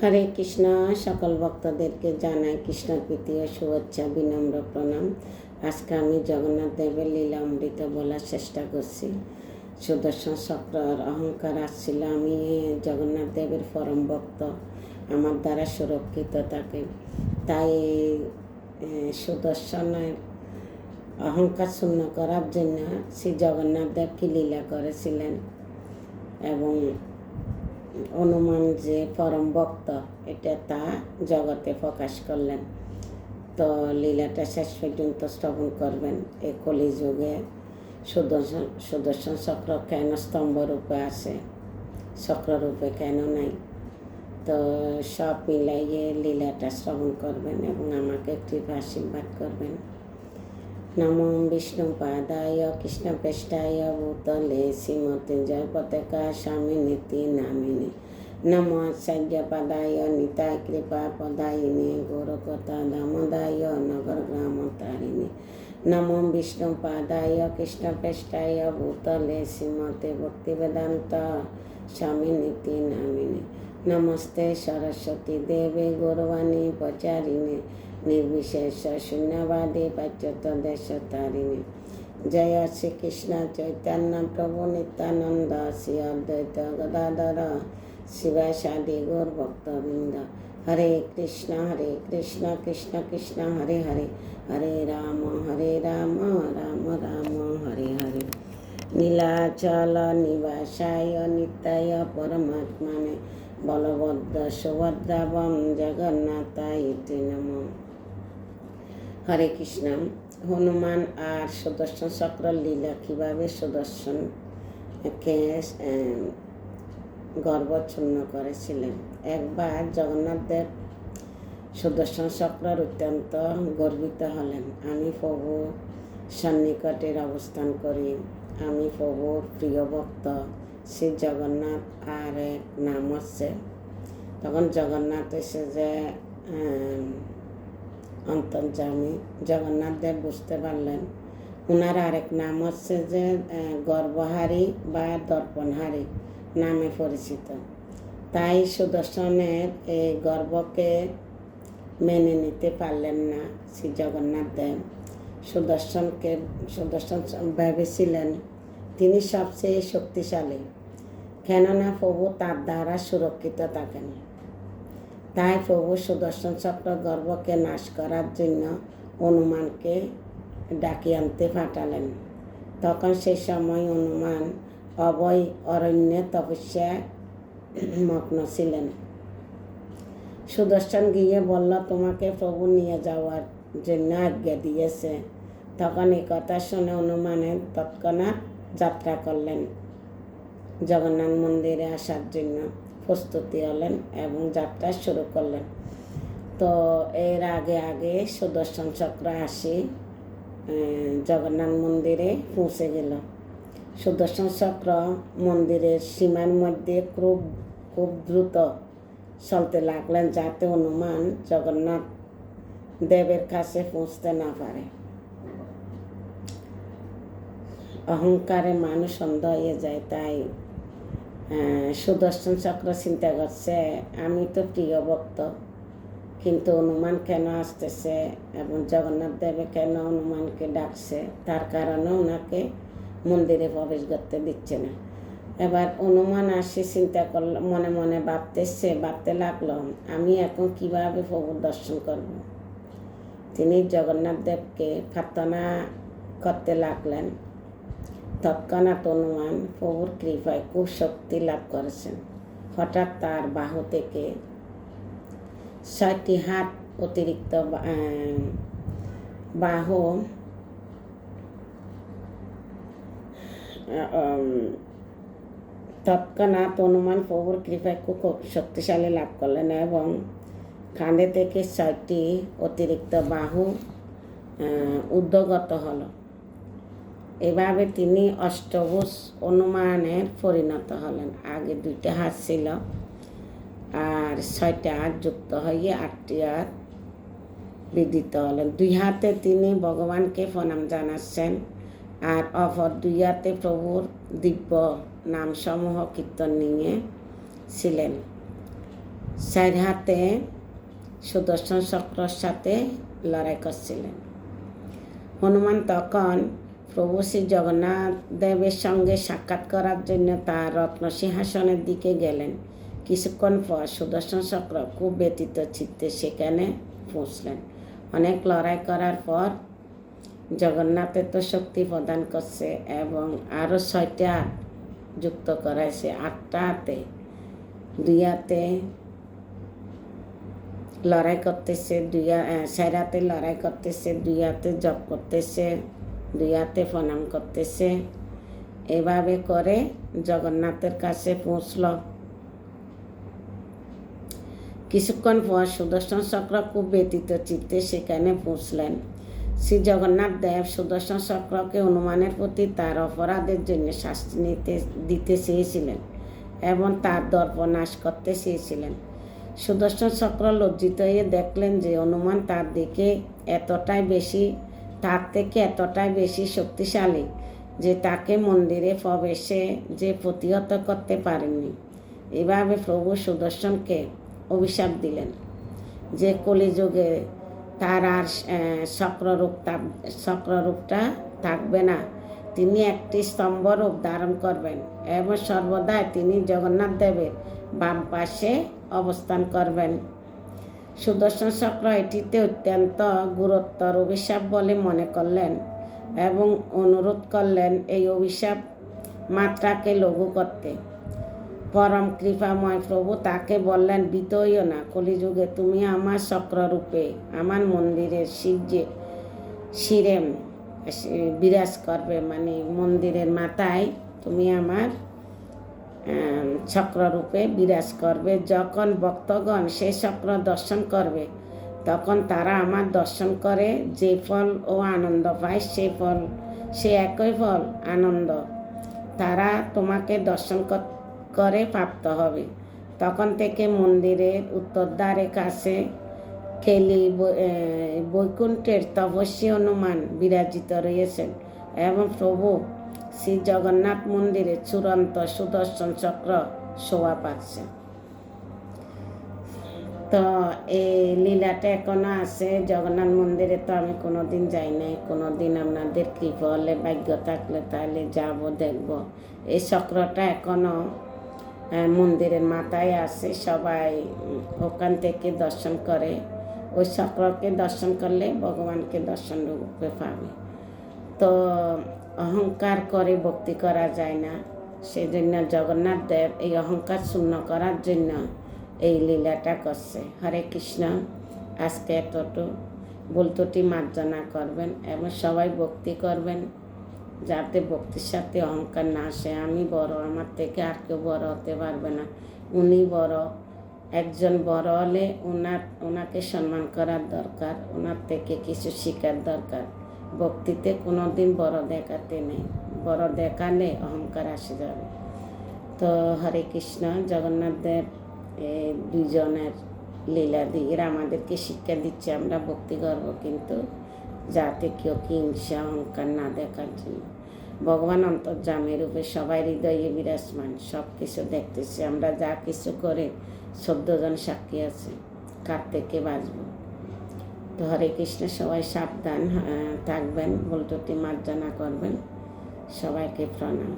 হরে কৃষ্ণ, সকল ভক্তদেরকে জানাই কৃষ্ণ প্রীতি ও শুভেচ্ছা, বিনম্র প্রণাম। আজকে আমি জগন্নাথ দেবের লীলা অমৃত বলার চেষ্টা করছি। সুদর্শন চক্রর অহংকার আসছিল, আমি জগন্নাথ দেবের পরম ভক্ত, আমার দ্বারা সুরক্ষিত থাকে তাই সুদর্শনের অহংকার শূন্য করার জন্য শ্রী জগন্নাথ দেব কি লীলা করেছিলেন? এবং অনুমান যে পরম ভক্ত, এটা তা জগতে প্রকাশ করলেন। তো লীলাটা শেষ পর্যন্ত শ্রবণ করবেন। এই কলিযুগে সুদর্শন সুদর্শন চক্র কেন স্তম্ভ রূপে আছে? চক্ররূপে কেন নাই? তো সব মিলাইয়ে লীলাটা শ্রবণ করবেন এবং আমাকে একটি আশীর্বাদ করবেন। নমো বিষ্ণু পাদায় কৃষ্ণ পৃষ্ঠায় ভূতলে শ্রীমৃত্যুঞ্জয় পতাকা স্বামী নীতি নামিনী নম আচার্য পদায় নিতায় কৃপা পদায়িনী গৌরকথা দামোদায় নগর গ্রাম তারিণী নমো বিষ্ণু পাদায় কৃষ্ণ পৃষ্ঠায় ভূতলে শ্রীমতে ভক্তি বেদান্ত স্বামী নীতি নামিনী নমস্তে সরস্বতী দেবী গৌরবাণী প্রচারিণী নির্বিশেষ শূন্যবাদী পাচ্যত দেশ তারিণী জয় শ্রীকৃষ্ণ চৈতন্য প্রভু নিত্যানন্দ শ্রী অদ্বৈত গদাধর শিবাসাদি গৌর ভক্তবৃন্দ। হরে কৃষ্ণ হরে কৃষ্ণ কৃষ্ণ কৃষ্ণ, হরে হরে। হরে রাম হরে রাম রাম রাম, হরে হরে। নীলাচল নিবাসায় নিত্যায় পরমাত্মনে। বলভদ্র সুভদ্রাবম জগন্নাথায় নম। হরে কৃষ্ণ। হনুমান আর সুদর্শন চক্র লীলা কীভাবে সুদর্শনকে গর্বচ্ছন্ন করেছিলেন? একবার জগন্নাথ দেব সুদর্শন চক্রর অত্যন্ত গর্বিত হলেন। আমি প্রভু সন্নিকটের অবস্থান করি। আমি প্রভুর প্রিয় ভক্ত। শ্রী জগন্নাথ আর এক নাম হচ্ছে। তখন জগন্নাথ এসে যে আহ, অন্তর্জামী। জগন্নাথ দেব বুঝতে পারলেন। ওনার আরেক নাম হচ্ছে যে গর্বহারী বা দর্পণহারী নামে পরিচিত। তাই সুদর্শনের এই গর্বকে মেনে নিতে পারলেন না শ্রী জগন্নাথ দেব। সুদর্শনকে সুদর্শন ভেবেছিলেন তিনি সবচেয়ে শক্তিশালী। কেননা প্রভু তার দ্বারা সুরক্ষিত থাকেন। তাই প্রভু সুদর্শন চক্র গর্বকে নাশ করার জন্য হনুমানকে ডাকি আনতে পাঠালেন। তখন সেই সময় হনুমান অবয় অরণ্যে তপস্যা মগ্ন ছিলেন। সুদর্শন গিয়ে বলল, তোমাকে প্রভু নিয়ে যাওয়ার জন্য আজ্ঞা দিয়েছে। তখন এই কথা শুনে হনুমানের তৎক্ষণাৎ যাত্রা করলেন। জগন্নাথ মন্দিরে আসার জন্য প্রস্তুতি হলেন এবং যাত্রা শুরু করলেন। তো এর আগে আগে সুদর্শন চক্র আসি জগন্নাথ মন্দিরে পৌঁছে গেল। সুদর্শন চক্র মন্দিরের সীমার মধ্যে খুব খুব দ্রুত চলতে লাগলেন যাতে হনুমান জগন্নাথ দেবের কাছে পৌঁছতে না পারে। অহংকারে মানুষ অন্ধ হয়ে যায়, তাই সুদর্শন চক্র চিন্তা করছে, আমি তো প্রিয় ভক্ত, কিন্তু হনুমান কেন আসতেছে এবং জগন্নাথ দেবে কেন হনুমানকে ডাকছে? তার কারণে ওনাকে মন্দিরে প্রবেশ করতে দিচ্ছে না। এবার অনুমান আসে চিন্তা করল, মনে মনে ভাবতেছে, ভাবতে লাগল, আমি এখন কীভাবে প্রভু দর্শন করব? তিনি জগন্নাথ দেবকে প্রার্থনা করতে লাগলেন। তৎক্ষণাৎ হনুমান প্রভুর কৃপায় খুব শক্তি লাভ করেছেন। হঠাৎ তার বাহু থেকে ছয়টি হাত অতিরিক্ত বাহু তৎক্ষণাৎ হনুমান প্রভুর কৃপায় খুব শক্তিশালী লাভ করলেন এবং কাঁধে থেকে ছয়টি অতিরিক্ত বাহু উদ্যোগত হলো। এভাবে তিনি অষ্টভুজ অনুমানের পরিণত হলেন। আগে দুইটা হাত ছিল আর ছয়টা হাত যুক্ত হয়ে আটটি হাত বিদিত হলেন। দুই হাতে তিনি ভগবানকে প্রণাম জানাচ্ছেন আর অপর দুই হাতে প্রভুর দিব্য নামসমূহ কীর্তন নিয়ে ছিলেন। চার হাতে সুদর্শন চক্রর সাথে লড়াই করছিলেন। হনুমান তখন প্রভু শ্রী জগন্নাথ দেবের সঙ্গে সাক্ষাৎ করার জন্য তার রত্ন সিংহাসনের দিকে গেলেন। কিছুক্ষণ পর সুদর্শন চক্র খুব ব্যতীত চিত্তে সেখানে পৌঁছলেন। অনেক লড়াই করার পর জগন্নাথের তো শক্তি প্রদান করছে এবং আরও ছয়টা হাত যুক্ত করাইছে। আটটা হাতে, দুই হাতে লড়াই করতেছে, দুই চার হাতে লড়াই করতেছে, দুই হাতে জপ করতেছে। দুই হাতে প্রণাম করতেছে। এভাবে করে জগন্নাথের কাছে পৌঁছল। কিছুক্ষণ পর সুদর্শন চক্র খুব ব্যতীত চিত্তে সেখানে পৌঁছলেন। শ্রী জগন্নাথ দেব সুদর্শন চক্রকে অনুমানের প্রতি তার অপরাধের জন্য শাস্তি নিতে, দিতে চেয়েছিলেন এবং তার দর্প নাশ করতে চেয়েছিলেন। সুদর্শন চক্র লজ্জিত হয়ে দেখলেন যে অনুমান তার দিকে এতটাই বেশি তার থেকে এতটাই বেশি শক্তিশালী যে তাকে মন্দিরে প্রবেশে যে প্রতিহত করতে পারেননি। এভাবে প্রভু সুদর্শনকে অভিশাপ দিলেন। যে কলিযুগে তার আর চক্ররূপ চক্ররূপটা থাকবে না, তিনি একটি স্তম্ভ রূপ ধারণ করবেন এবং সর্বদাই তিনি জগন্নাথ দেবের বাম পাশে অবস্থান করবেন। সুদর্শন চক্র এটিতে অত্যন্ত গুরুত্বর অভিশাপ বলে মনে করলেন এবং অনুরোধ করলেন এই অভিশাপ মাত্রাকে লঘু করতে। পরম কৃপাময় প্রভু তাকে বললেন, বিতইও না, কলিযুগে তুমি আমার চক্ররূপে, আমার মন্দিরের শিবজে শিরেম, বিরাজ করবে মানে মন্দিরের মাথায় তুমি আমার চক্ররূপে বিরাজ করবে। যখন ভক্তগণ সেই চক্র দর্শন করবে, তখন তারা আমার দর্শন করে। যে ফল ও আনন্দ পায়, সে ফল, সে একই ফল, আনন্দ। তারা তোমাকে দর্শন করে প্রাপ্ত হবে। তখন থেকে মন্দিরের উত্তরদ্বারের কাছে খেলি বৈকুণ্ঠের তপস্বী অনুমান বিরাজিত রয়েছেন এবং প্রভু শ্রী জগন্নাথ মন্দিরে চূড়ান্ত সুদর্শন চক্র শোভা পাচ্ছে। তো এই লীলাটা এখনও আছে, জগন্নাথ মন্দিরে তো আমি কোনো দিন যাই নাই কোনো দিন আপনাদের কৃপা হলে ভাগ্য থাকলে তাহলে যাব, দেখব। এই চক্রটা এখনও মন্দিরের মাথায় আছে, সবাই ওখান থেকে দর্শন করে। ওই চক্রকে দর্শন করলে ভগবানকে দর্শন রূপে পাবে। তো অহংকার করে ভক্তি করা যায় না। সেই জন্য জগন্নাথ দেব এই অহংকার শূন্য করার জন্য এই লীলাটা করছে। হরে কৃষ্ণ, আজকে এতটু। বলতুটি মার্জনা করবেন এবং সবাই ভক্তি করবেন যাতে ভক্তির সাথে অহংকার না আসে। আমি বড়, আমার থেকে আর কেউ বড় হতে পারবে না। উনি বড়, একজন বড় হলে ওনার ওনাকে সম্মান করার দরকার ওনার থেকে কিছু শেখার দরকার। ভক্তিতে কোনো দিন বড় দেখাতে নেই। বড় দেখালে অহংকার আসে যাবে। তো হরে কৃষ্ণ, জগন্নাথ দেব এই দুইজনের লীলা দিয়ে এরা আমাদেরকে শিক্ষা দিচ্ছে, আমরা ভক্তি করব কিন্তু যাতে কেউ হিংসা, অহংকার না দেখার জন্য। ভগবান অন্তর্জামী রূপে সবাই হৃদয়ে বিরাজমান, সব কিছু দেখতেছি, আমরা যা কিছু করে চোদ্দজন সাক্ষী আছে, কার থেকে বাঁচব? তো হরে কৃষ্ণ সবাই সাবধান থাকবেন বলটুটি মার্জনা করবেন সবাইকে প্রণাম।